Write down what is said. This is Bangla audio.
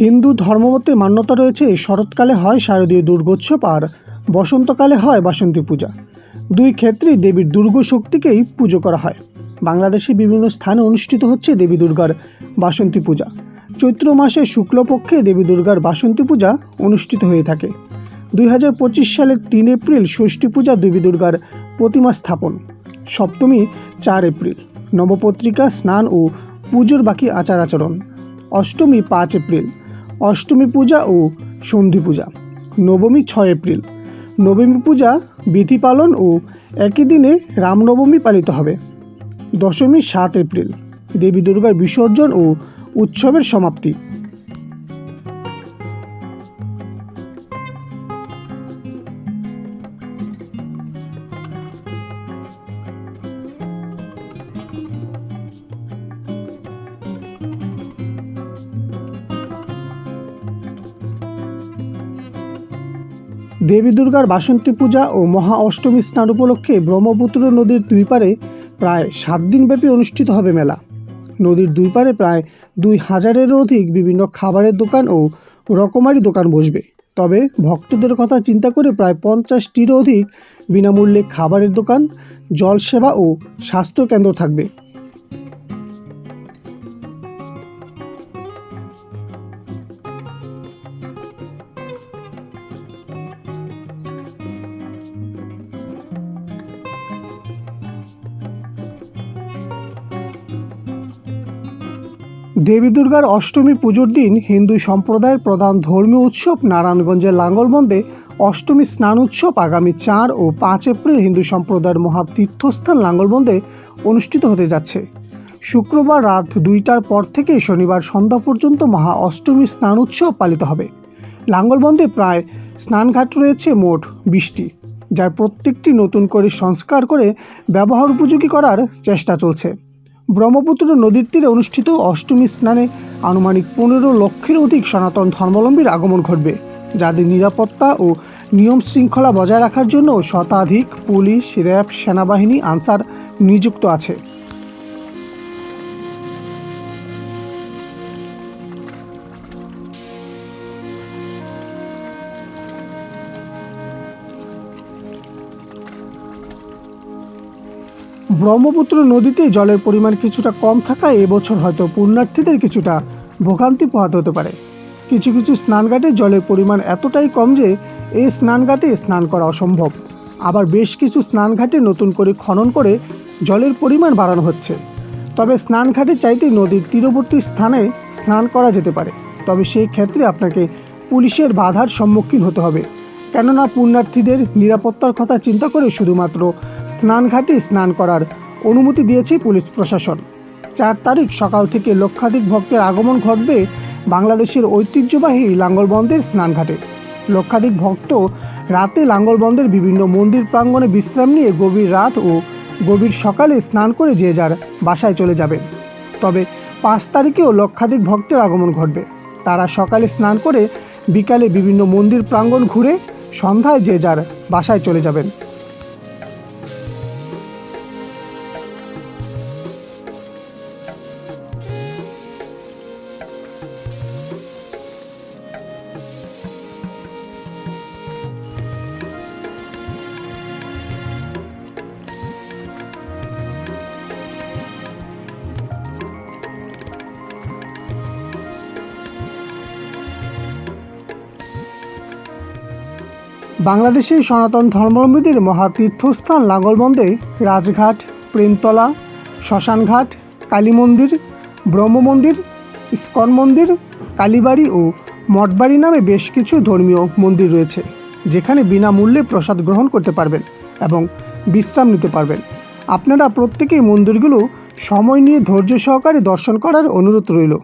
হিন্দু ধর্মমতে মান্যতা রয়েছে শরৎকালে হয় শারদীয় দুর্গোৎসব আর বসন্তকালে হয় বাসন্তী পূজা। দুই ক্ষেত্রেই দেবীর দুর্গ শক্তিকেই পুজো করা হয়। বাংলাদেশে বিভিন্ন স্থানে অনুষ্ঠিত হচ্ছে দেবী দুর্গার বাসন্তী পূজা। চৈত্র মাসে শুক্লপক্ষে দেবী দুর্গার বাসন্তী পূজা অনুষ্ঠিত হয়ে থাকে। দুই হাজার পঁচিশ সালের তিন এপ্রিল ষষ্ঠী পূজা দেবী দুর্গার প্রতিমা স্থাপন। সপ্তমী চার এপ্রিল। নবপত্রিকা, স্নান ও পুজোর বাকি আচার আচরণ। অষ্টমী পাঁচ এপ্রিল। অষ্টমী পূজা ও সন্ধি পূজা। নবমী ছয় এপ্রিল। নবমী পূজা, বিধি পালন ও একই দিনে রামনবমী পালিত হবে। দশমী সাত এপ্রিল, দেবী দুর্গার বিসর্জন ও উৎসবের সমাপ্তি। দেবী দুর্গার বাসন্তী পূজা ও মহা অষ্টমী স্নান উপলক্ষে ব্রহ্মপুত্র নদীর দুই পারে প্রায় সাত দিনব্যাপী অনুষ্ঠিত হবে মেলা। নদীর দুই পারে প্রায় দুই হাজারেরও অধিক বিভিন্ন খাবারের দোকান ও রকমারি দোকান বসবে। তবে ভক্তদের কথা চিন্তা করে প্রায় পঞ্চাশটিরও অধিক বিনামূল্যে খাবারের দোকান, জলসেবা ও স্বাস্থ্য কেন্দ্র থাকবে। দেবী দুর্গার অষ্টমী পুজোর দিন হিন্দু সম্প্রদায়ের প্রধান ধর্মীয় উৎসব নারায়ণগঞ্জের লাঙ্গলবন্দে অষ্টমী স্নান উৎসব আগামী চার ও পাঁচ এপ্রিল হিন্দু সম্প্রদায়ের মহা তীর্থস্থান লাঙ্গলবন্দে অনুষ্ঠিত হতে যাচ্ছে। শুক্রবার রাত দুইটার পর থেকে শনিবার সন্ধ্যা পর্যন্ত মহা অষ্টমী স্নান উৎসব পালিত হবে। লাঙ্গলবন্দে প্রায় স্নানঘাট রয়েছে মোট বিশটি, যার প্রত্যেকটি নতুন করে সংস্কার করে ব্যবহার উপযোগী করার চেষ্টা চলছে। ব্রহ্মপুত্র নদীর তীরে অনুষ্ঠিত অষ্টমী স্নানে আনুমানিক পনেরো লক্ষের অধিক সনাতন ধর্মাবলম্বীর আগমন ঘটবে, যাদের নিরাপত্তা ও নিয়ম শৃঙ্খলা বজায় রাখার জন্য শতাধিক পুলিশ, র্যাব, সেনাবাহিনী, আনসার নিযুক্ত আছে। ব্রহ্মপুত্র নদীতে জলের পরিমাণ কিছুটা কম থাকায় এবছর হয়তো পুণ্যার্থীদের কিছুটা ভোগান্তি পোহাতে হতে পারে। কিছু কিছু স্নানঘাটে জলের পরিমাণ এতটাই কম যে এই স্নানঘাটে স্নান করা অসম্ভব। আবার বেশ কিছু স্নানঘাটে নতুন করে খনন করে জলের পরিমাণ বাড়ানো হচ্ছে। তবে স্নানঘাটে চাইতে নদীর তীরবর্তী স্থানে স্নান করা যেতে পারে। তবে সেই ক্ষেত্রে আপনাকে পুলিশের বাধার সম্মুখীন হতে হবে। কেননা পুণ্যার্থীদের নিরাপত্তার কথা চিন্তা করে শুধুমাত্র স্নানঘাটে স্নান করার অনুমতি দিয়েছে পুলিশ প্রশাসন। চার তারিখ সকাল থেকে লক্ষাধিক ভক্তের আগমন ঘটবে বাংলাদেশের ঐতিহ্যবাহী লাঙ্গলবন্দের স্নানঘাটে লক্ষাধিক ভক্ত রাতে লাঙ্গলবন্দের বিভিন্ন মন্দির প্রাঙ্গণে বিশ্রাম নিয়ে গভীর রাত ও গভীর সকালে স্নান করে যে যার বাসায় চলে যাবেন। তবে পাঁচ তারিখেও লক্ষাধিক ভক্তের আগমন ঘটবে। তারা সকালে স্নান করে বিকালে বিভিন্ন মন্দির প্রাঙ্গণ ঘুরে সন্ধ্যায় যে যার বাসায় চলে যাবেন। বাংলাদেশের সনাতন ধর্মাবলম্বীদের মহাতীর্থস্থান লাঙ্গলবন্দে রাজঘাট, প্রেমতলা, শ্মশানঘাট, কালী মন্দির, ব্রহ্ম মন্দির, ইস্কন মন্দির, কালীবাড়ি ও মঠবাড়ি নামে বেশ কিছু ধর্মীয় মন্দির রয়েছে, যেখানে বিনামূল্যে প্রসাদ গ্রহণ করতে পারবেন এবং বিশ্রাম নিতে পারবেন। আপনারা প্রত্যেকেই মন্দিরগুলো সময় নিয়ে ধৈর্য সহকারে দর্শন করার অনুরোধ রইল।